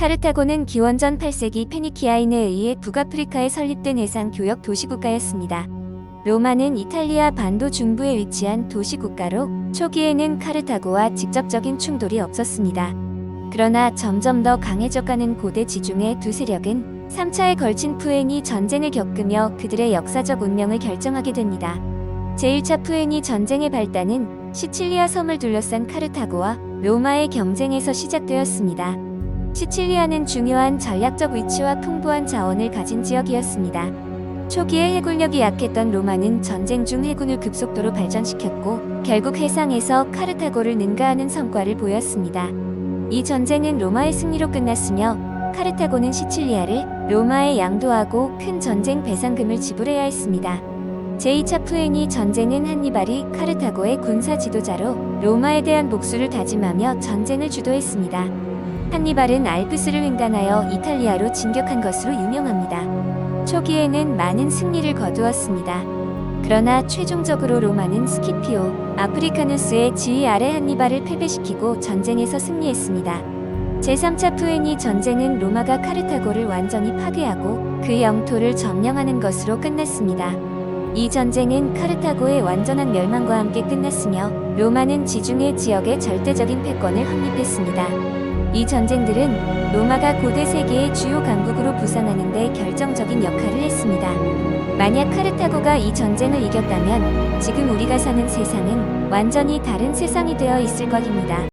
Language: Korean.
카르타고는 기원전 8세기 페니키아인에 의해 북아프리카에 설립된 해상 교역 도시국가였습니다. 로마는 이탈리아 반도 중부에 위치한 도시국가로 초기에는 카르타고와 직접적인 충돌이 없었습니다. 그러나 점점 더 강해져가는 고대 지중해 두 세력은 3차에 걸친 푸에니 전쟁을 겪으며 그들의 역사적 운명을 결정하게 됩니다. 제1차 푸에니 전쟁의 발단은 시칠리아 섬을 둘러싼 카르타고와 로마의 경쟁에서 시작되었습니다. 시칠리아는 중요한 전략적 위치와 풍부한 자원을 가진 지역이었습니다. 초기에 해군력이 약했던 로마는 전쟁 중 해군을 급속도로 발전시켰고 결국 해상에서 카르타고를 능가하는 성과를 보였습니다. 이 전쟁은 로마의 승리로 끝났으며 카르타고는 시칠리아를 로마에 양도하고 큰 전쟁 배상금을 지불해야 했습니다. 제2차 푸에니 전쟁은 한니발이 카르타고의 군사 지도자로 로마에 대한 복수를 다짐하며 전쟁을 주도했습니다. 한니발은 알프스를 횡단하여 이탈리아로 진격한 것으로 유명합니다. 초기에는 많은 승리를 거두었습니다. 그러나 최종적으로 로마는 스키피오, 아프리카누스의 지휘 아래 한니발을 패배시키고 전쟁에서 승리했습니다. 제3차 푸에니 전쟁은 로마가 카르타고를 완전히 파괴하고 그 영토를 점령하는 것으로 끝났습니다. 이 전쟁은 카르타고의 완전한 멸망과 함께 끝났으며 로마는 지중해 지역의 절대적인 패권을 확립했습니다. 이 전쟁들은 로마가 고대 세계의 주요 강국으로 부상하는 데 결정적인 역할을 했습니다. 만약 카르타고가 이 전쟁을 이겼다면 지금 우리가 사는 세상은 완전히 다른 세상이 되어 있을 것입니다.